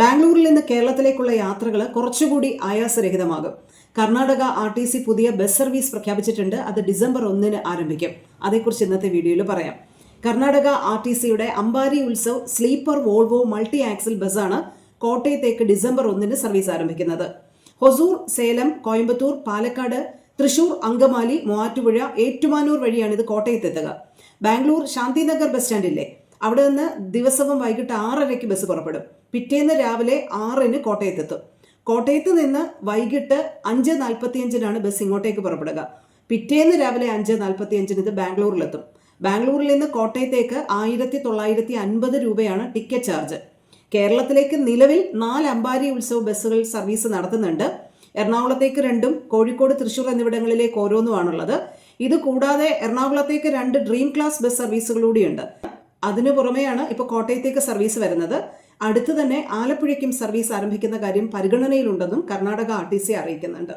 ബാംഗ്ലൂരിൽ നിന്ന് കേരളത്തിലേക്കുള്ള യാത്രകൾ കുറച്ചുകൂടി ആയാസരഹിതമാകും. കർണാടക ആർ ടി സി പുതിയ ബസ് സർവീസ് പ്രഖ്യാപിച്ചിട്ടുണ്ട്. അത് ഡിസംബർ ഒന്നിന് ആരംഭിക്കും. അതേക്കുറിച്ച് ഇന്നത്തെ വീഡിയോയിൽ പറയാം. കർണാടക ആർ ടി സിയുടെ Ambari Utsav sleeper Volvo multi axle ബസ്സാണ് കോട്ടയത്തേക്ക് ഡിസംബർ ഒന്നിന് സർവീസ് ആരംഭിക്കുന്നത്. ഹൊസൂർ സേലം കോയമ്പത്തൂർ പാലക്കാട് തൃശൂർ അങ്കമാലി മൂവാറ്റുപുഴ ഏറ്റുമാനൂർ വഴിയാണ് ഇത് കോട്ടയത്തെത്തുക. ബാംഗ്ലൂർ ശാന്തിനഗർ ബസ് സ്റ്റാൻഡില്ലേ? അവിടെ നിന്ന് ദിവസവും വൈകിട്ട് ആറരയ്ക്ക് ബസ് പുറപ്പെടും. പിറ്റേന്ന് രാവിലെ ആറിന് കോട്ടയത്തെത്തും. കോട്ടയത്ത് നിന്ന് വൈകിട്ട് അഞ്ച് നാൽപ്പത്തിയഞ്ചിനാണ് ബസ് ഇങ്ങോട്ടേക്ക് പുറപ്പെടുക. പിറ്റേന്ന് രാവിലെ അഞ്ച് നാൽപ്പത്തിയഞ്ചിന് ഇത് ബാംഗ്ലൂരിലെത്തും. ബാംഗ്ലൂരിൽ നിന്ന് കോട്ടയത്തേക്ക് ആയിരത്തി തൊള്ളായിരത്തി അൻപത് രൂപയാണ് ടിക്കറ്റ് ചാർജ്. കേരളത്തിലേക്ക് നിലവിൽ നാല് അമ്പാരി ഉത്സവ ബസ്സുകൾ സർവീസ് നടത്തുന്നുണ്ട്. എറണാകുളത്തേക്ക് രണ്ടും കോഴിക്കോട് തൃശൂർ എന്നിവിടങ്ങളിലേക്ക് ഓരോന്നുമാണുള്ളത്. ഇത് കൂടാതെ എറണാകുളത്തേക്ക് രണ്ട് ഡ്രീം ക്ലാസ് ബസ് സർവീസുകളൂടിയുണ്ട്. അതിനു പുറമെയാണ് ഇപ്പോൾ കോട്ടയത്തേക്ക് സർവീസ് വരുന്നത്. അടുത്തു തന്നെ ആലപ്പുഴയ്ക്കും സർവീസ് ആരംഭിക്കുന്ന കാര്യം പരിഗണനയിലുണ്ടെന്നും കർണാടക ആർ ടി സി അറിയിക്കുന്നുണ്ട്.